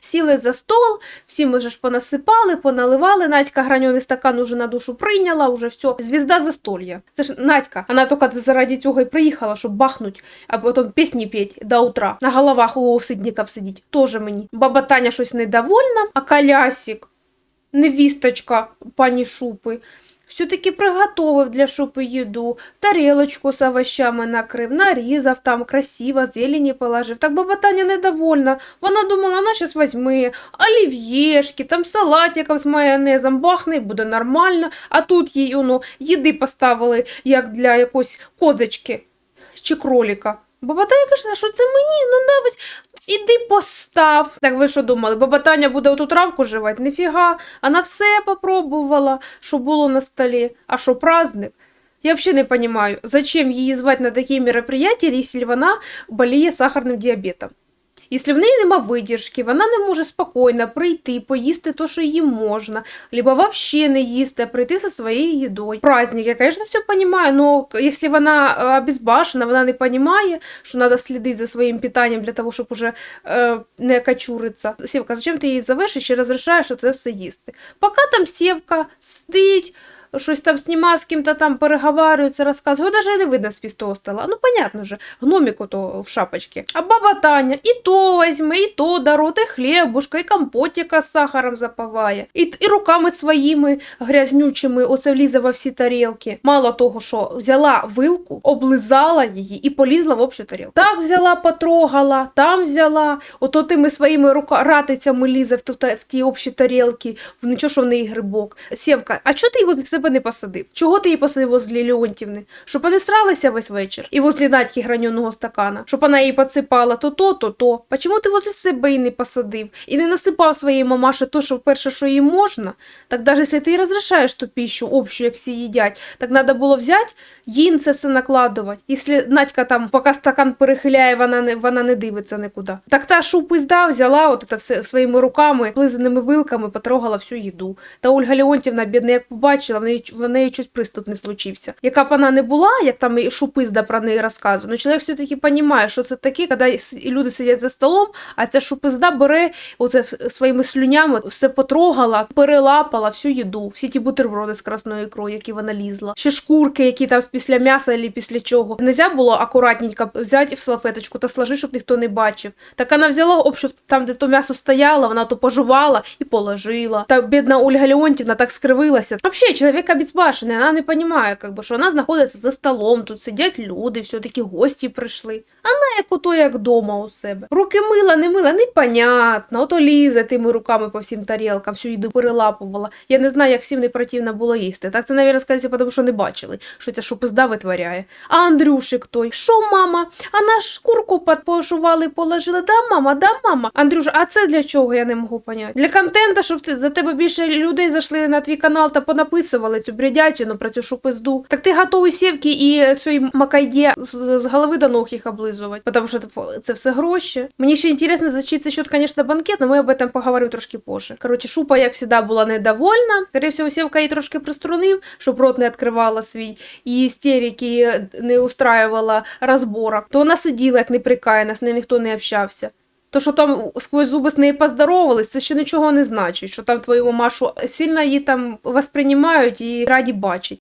Сіли за стол, всі ми же ж понасипали, поналивали. Надька граньоний стакан уже на душу прийняла, уже все. Звізда застолья. Це ж Надька. Вона тільки заради цього і приїхала, щоб бахнуть, а потім пісні петь до утра. На головах у сидників сидіть. Тоже мені. Баба Таня щось недовольна, а колясик, невісточка пані Шупи, все-таки приготовив для шупи їду, тарелочку з овощами накрив, нарізав там красиво, зелені положив. Так баба Таня недовольна. Вона думала, вона щас візьме олів'єшки, там салатиків з майонезом, бахне буде нормально. А тут їй ну, їди поставили, як для якоїсь козочки чи кроліка. Баба Таня каже, що це мені? Ну навіть іди постав. Так ви що думали, баба Таня буде оту травку живати? Ніфіга. Вона все попробувала, що було на столі. А що праздник? Я взагалі не розумію, зачем її звати на такі мероприятия, якщо вона боліє сахарним діабетом. Якщо в неї нема видержки, вона не може спокійно прийти, поїсти то, що їй можна, либо вообще не їсти, а прийти зі своєю їдою. Праздник, я, конечно, все понимаю, но если вона э, обезбашена, вона не понимає, що треба слідити за своїм питанням для того, щоб уже е, не качуриться. Сівка, зачем ти її зовеш і ще розрішаєш це все їсти? Поки там Сівка сидить, щось там знімає, з ким-то там переговарюється, розказує. Його навіть не видно з пістого стола. Ну, понятно же, гномик ото в шапочці. А баба Таня і то візьме, і то дарот, і хлібушка, і компотика з сахаром запиває, і, і руками своїми грязнючими оце влізе во всі тарілки. Мало того, що взяла вилку, облизала її і полізла в общу тарілку. Так взяла, потрогала, там взяла, ото тими своїми рука... ратицями лізе в, в ті общі тарілки, в нічого, що в неї грибок. Сєвка, а чого ти його себе не посадив? Чого ти її посадив возле Леонтівни? Щоб вони сралися весь вечір? І возле Надьки граненого стакана, щоб вона їй підсипала то то, то то. Почому ти возле себе не посадив? І не насипав своїй мамаше то, що перше, що їй можна? Так навіть якщо ти розрішаєш ту пищу общу, як всі їдять, так треба було взяти, їм це все накладувати. Якщо Надька там, поки стакан перехиляє, вона не, вона не дивиться нікуди. Так та шупизда взяла от це все своїми руками, плизаними вилками, потрогала всю їду. Та Ольга Леонтівна, бідна, як побачила, в неї, в неї щось приступ не случився. Яка б вона не була, як там і шупизда про неї розказує, ну чоловік все-таки розуміє, що це таке, коли люди сидять за столом, а ця шупизда бере оце своїми слюнями, все потрогала, перелапала всю їду, всі ті бутерброди з красною ікрою, які вона лізла, ще шкурки, які там після м'яса або після чого. Нельзя було акуратненько взяти в салфеточку та сложити, щоб ніхто не бачив. Так вона взяла общо там, де то м'ясо стояло, вона то пожувала і положила. Та бідна Ольга Леонтівна так скривилася. Взагалі, чоловік безбашений, вона не розуміє, как би, що вона знаходиться за столом, тут сидять люди, все-таки гості прийшли. А не як ото як дома у себе. Руки мила, не мила, непонятно. Ото лізе тими руками по всім тарілкам, всю їду перелапувала. Я не знаю, як всім не противно було їсти. Так це, навіть, скоріше, тому що не бачили, що ця шупизда витворяє. А Андрюшик той, що мама? А наш шкурку під- пожували, положили. Да, мама, да, мама. Андрюша, а це для чого я не можу поняти? Для контента, щоб за тебе більше людей зайшли на твій канал та понаписували цю бредячину про цю шупизду. Так ти готовий сівки і цій макайді з, з голови до ног їх облизувати, тому що типу, це все гроші. Мені ще інтересно, за чий це счет, звісно, банкет, але ми об этом поговоримо трошки позже. Коротше, шупа, як завжди, була недовольна. Скоріше всього, сівка її трошки приструнив, щоб рот не відкривала свій, і істерики не устраювала розбора. То вона сиділа, як неприкаяна, з нею ніхто не общався. То, що там сквозь зуби з нею поздоровались, це ще нічого не значить, що там твою мамашу сильно її там восприймають і раді бачить.